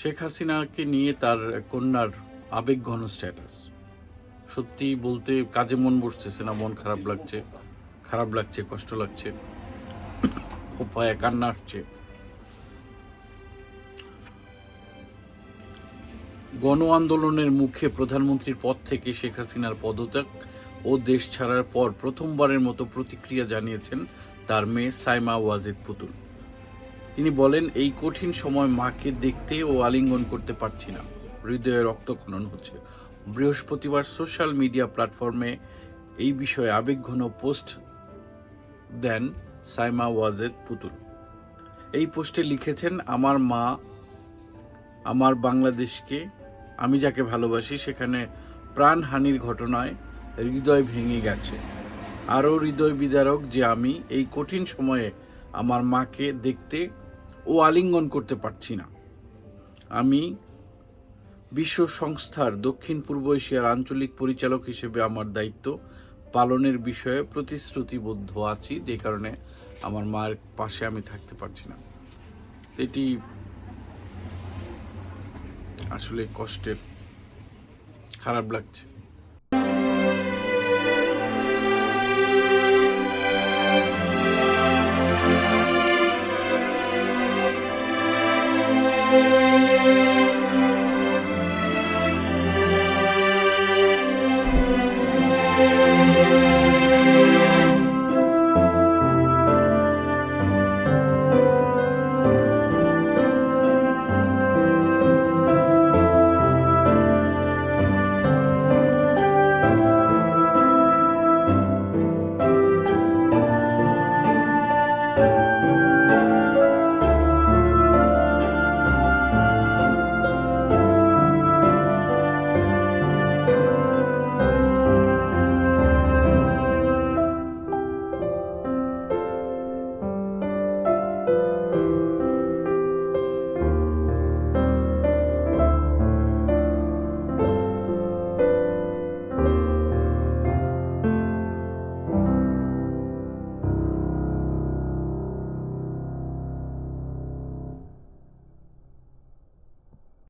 শেখ হাসিনাকে নিয়ে তার কন্যার আবেগঘন স্ট্যাটাস সত্যি বলতে কাজে মন বসতেছে না, মন খারাপ লাগছে খারাপ লাগছে, কষ্ট লাগছে পায়ে কান্না আসছে। গণ আন্দোলনের মুখে প্রধানমন্ত্রীর পদ থেকে শেখ হাসিনার পদত্যাগ ও দেশ ছাড়ার পর প্রথমবারের মতো প্রতিক্রিয়া জানিয়েছেন তার মেয়ে সাইমা ওয়াজিদ পুতুল। তিনি বলেন, এই কঠিন সময় মাকে দেখতে ও আলিঙ্গন করতে পারছি না। হৃদয়ে রক্তক্ষরণ হচ্ছে। বৃহস্পতিবার সোশ্যাল মিডিয়া প্ল্যাটফর্মে এই বিষয়ে আবেগঘন পোস্ট দেন সাইমা ওয়াজেদ পুতুল। এই পোস্টে লিখেছেন, আমার মা আমার বাংলাদেশকে, আমি যাকে ভালোবাসি, সেখানে প্রাণহানির ঘটনায় হৃদয় ভেঙে গেছে। আরও হৃদয় বিদারক যে আমি, এই কঠিন সময়ে আমার মাকে দেখতে ও আলিঙ্গন করতে পারছি না। আমি বিশ্ব সংস্থার দক্ষিণ পূর্ব এশিয়ার আঞ্চলিক পরিচালক হিসেবে আমার দায়িত্ব পালনের বিষয়ে প্রতিশ্রুতিবদ্ধ আছি, যে কারণে আমার মার পাশে আমি থাকতে পারছি না। এটি আসলে কষ্টের, খারাপ লাগছে। Música